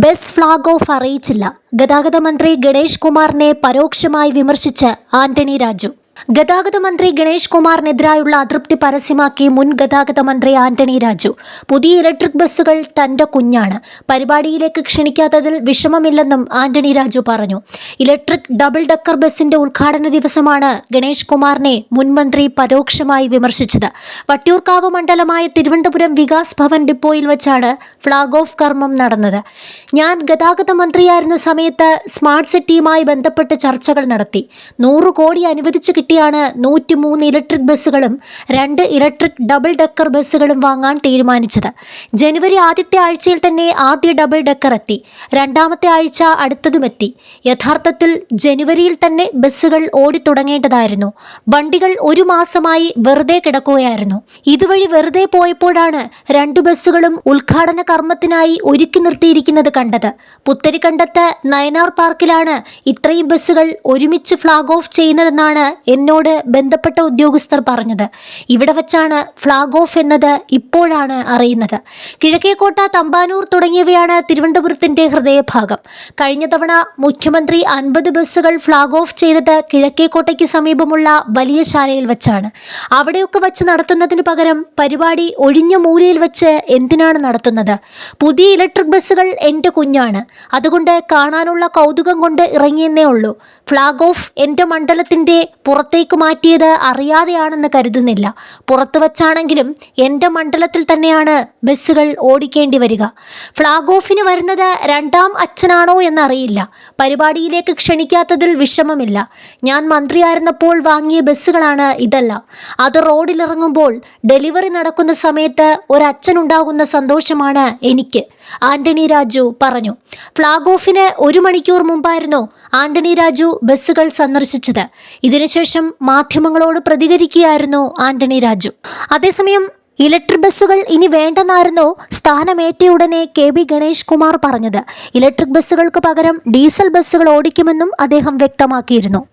Bus flag off അറിയിച്ചില്ല. ഗതാഗത മന്ത്രി ഗണേഷ് കുമാറിനെ പരോക്ഷമായി വിമർശിച്ച് ആന്റണി രാജു. ഗതാഗത മന്ത്രി ഗണേഷ് കുമാറിനെതിരായുള്ള അതൃപ്തി പരസ്യമാക്കി മുൻ ഗതാഗത മന്ത്രി ആന്റണി രാജു. പുതിയ ഇലക്ട്രിക് ബസ്സുകൾ തന്റെ കുഞ്ഞാണ്. പരിപാടിയിലേക്ക് ക്ഷണിക്കാത്തതിൽ വിഷമമില്ലെന്നും ആന്റണി രാജു പറഞ്ഞു. ഇലക്ട്രിക് ഡബിൾ ഡക്കർ ബസിന്റെ ഉദ്ഘാടന ദിവസമാണ് ഗണേഷ് കുമാറിനെ മുൻമന്ത്രി പരോക്ഷമായി വിമർശിച്ചത്. വട്ടിയൂർക്കാവ് മണ്ഡലമായ തിരുവനന്തപുരം വികാസ് ഭവൻ ഡിപ്പോയിൽ വെച്ചാണ് ഫ്ളാഗ് ഓഫ് കർമ്മം നടന്നത്. ഞാൻ ഗതാഗത മന്ത്രിയായിരുന്ന സമയത്ത് സ്മാർട്ട് സിറ്റിയുമായി ബന്ധപ്പെട്ട് ചർച്ചകൾ നടത്തി. നൂറ് കോടി അനുവദിച്ചു കിട്ടിയാണ് നൂറ്റി മൂന്ന് ഇലക്ട്രിക് ബസ്സുകളും രണ്ട് ഇലക്ട്രിക് ഡബിൾ ഡെക്കർ ബസ്സുകളും വാങ്ങാൻ തീരുമാനിച്ചത്. ജനുവരി ആദ്യത്തെ ആഴ്ചയിൽ തന്നെ ആദ്യ ഡബിൾ ഡെക്കർ എത്തി. രണ്ടാമത്തെ ആഴ്ച അടുത്തതും എത്തി. യഥാർത്ഥത്തിൽ ജനുവരിയിൽ തന്നെ ബസ്സുകൾ ഓടിത്തുടങ്ങേണ്ടതായിരുന്നു. വണ്ടികൾ ഒരു മാസമായി വെറുതെ കിടക്കുകയായിരുന്നു. ഇതുവഴി വെറുതെ പോയപ്പോഴാണ് രണ്ടു ബസ്സുകളും ഉദ്ഘാടന കർമ്മത്തിനായി ഒരുക്കി നിർത്തിയിരിക്കുന്നത് കണ്ടത്. പുത്തരിക്കണ്ടത്ത് നയനാർ പാർക്കിലാണ് ഇത്രയും ബസ്സുകൾ ഒരുമിച്ച് ഫ്ളാഗ് ഓഫ് ചെയ്യുന്നതെന്നാണ് എന്നോട് ബന്ധപ്പെട്ട ഉദ്യോഗസ്ഥർ പറഞ്ഞത്. ഇവിടെ വച്ചാണ് ഫ്ളാഗ് ഓഫ് എന്നത് ഇപ്പോഴാണ് അറിയുന്നത്. കിഴക്കേക്കോട്ട തമ്പാനൂർ തുടങ്ങിയവയാണ് തിരുവനന്തപുരത്തിന്റെ ഹൃദയഭാഗം. കഴിഞ്ഞ തവണ മുഖ്യമന്ത്രി അൻപത് ബസ്സുകൾ ഫ്ളാഗ് ഓഫ് ചെയ്തത് കിഴക്കേക്കോട്ടയ്ക്ക് സമീപമുള്ള വലിയ ശാലയിൽ വെച്ചാണ്. അവിടെയൊക്കെ വച്ച് നടത്തുന്നതിന് പകരം പരിപാടി ഒഴിഞ്ഞ മൂലയിൽ വെച്ച് എന്തിനാണ് നടത്തുന്നത്? പുതിയ ഇലക്ട്രിക് ബസ്സുകൾ എന്റെ കുഞ്ഞാണ്. അതുകൊണ്ട് കാണാനുള്ള കൗതുകം കൊണ്ട് ഇറങ്ങിയെന്നേ ഉള്ളൂ. ഫ്ളാഗ് ഓഫ് എന്റെ മണ്ഡലത്തിന്റെ പുറത്തേക്ക് മാറ്റിയത് അറിയാതെയാണെന്ന് കരുതുന്നില്ല. പുറത്തു വച്ചാണെങ്കിലും എന്റെ മണ്ഡലത്തിൽ തന്നെയാണ് ബസ്സുകൾ ഓടിക്കേണ്ടി വരിക. ഫ്ളാഗ് ഓഫിന് വരുന്നത് രണ്ടാം അച്ഛനാണോ എന്നറിയില്ല. പരിപാടിയിലേക്ക് ക്ഷണിക്കാത്തതിൽ വിഷമമില്ല. ഞാൻ മന്ത്രിയായിരുന്നപ്പോൾ വാങ്ങിയ ബസ്സുകളാണ് ഇതല്ല. അത് റോഡിലിറങ്ങുമ്പോൾ ഡെലിവറി നടക്കുന്ന സമയത്ത് ഒരച്ഛനുണ്ടാകുന്ന സന്തോഷമാണ് എനിക്ക്. ആന്റണി രാജു പറഞ്ഞു. ഫ്ളാഗ് ഓഫിന് ഒരു മണിക്കൂർ മുമ്പായിരുന്നു ആന്റണി രാജു ബസ്സുകൾ സന്ദർശിച്ചത്. ഇതിനുശേഷം മാധ്യമങ്ങളോട് പ്രതികരിക്കുകയായിരുന്നു ആന്റണി രാജു. അതേസമയം ഇലക്ട്രിക് ബസ്സുകൾ ഇനി വേണ്ടെന്നായിരുന്നു സ്ഥാനമേറ്റയുടനെ കെ ബി ഗണേഷ് കുമാർ പറഞ്ഞത്. ഇലക്ട്രിക് ബസ്സുകൾക്ക് പകരം ഡീസൽ ബസ്സുകൾ ഓടിക്കുമെന്നും അദ്ദേഹം വ്യക്തമാക്കിയിരുന്നു.